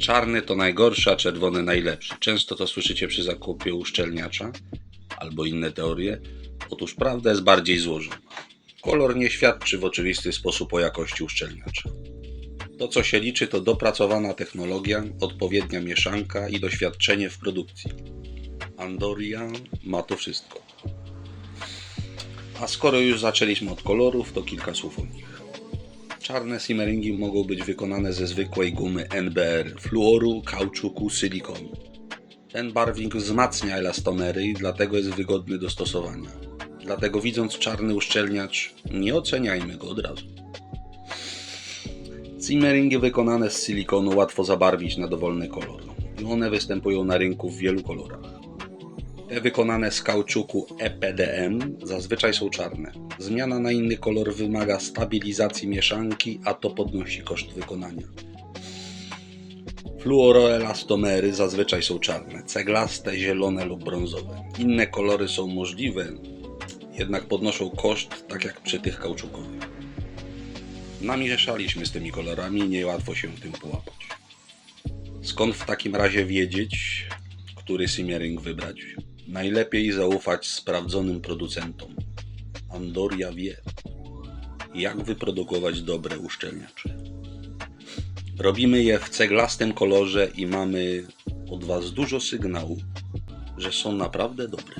Czarny to najgorszy, a czerwony najlepszy. Często to słyszycie przy zakupie uszczelniacza albo inne teorie. Otóż prawda jest bardziej złożona. Kolor nie świadczy w oczywisty sposób o jakości uszczelniacza. To, co się liczy, to dopracowana technologia, odpowiednia mieszanka i doświadczenie w produkcji. Andoria ma to wszystko. A skoro już zaczęliśmy od kolorów, to kilka słów o nich. Czarne simmeringi mogą być wykonane ze zwykłej gumy NBR, fluoru, kauczuku, silikonu. Ten barwnik wzmacnia elastomery i dlatego jest wygodny do stosowania. Dlatego widząc czarny uszczelniacz, nie oceniajmy go od razu. Simmeringi wykonane z silikonu łatwo zabarwić na dowolny kolor. I one występują na rynku w wielu kolorach. Te wykonane z kauczuku EPDM zazwyczaj są czarne. Zmiana na inny kolor wymaga stabilizacji mieszanki, a to podnosi koszt wykonania. Fluoroelastomery zazwyczaj są czarne, ceglaste, zielone lub brązowe. Inne kolory są możliwe, jednak podnoszą koszt, tak jak przy tych kauczukowych. Namieszaliśmy z tymi kolorami niełatwo się w tym połapać. Skąd w takim razie wiedzieć, który simmering wybrać? Najlepiej zaufać sprawdzonym producentom. Andoria wie, jak wyprodukować dobre uszczelniacze. Robimy je w ceglastym kolorze i mamy od Was dużo sygnału, że są naprawdę dobre.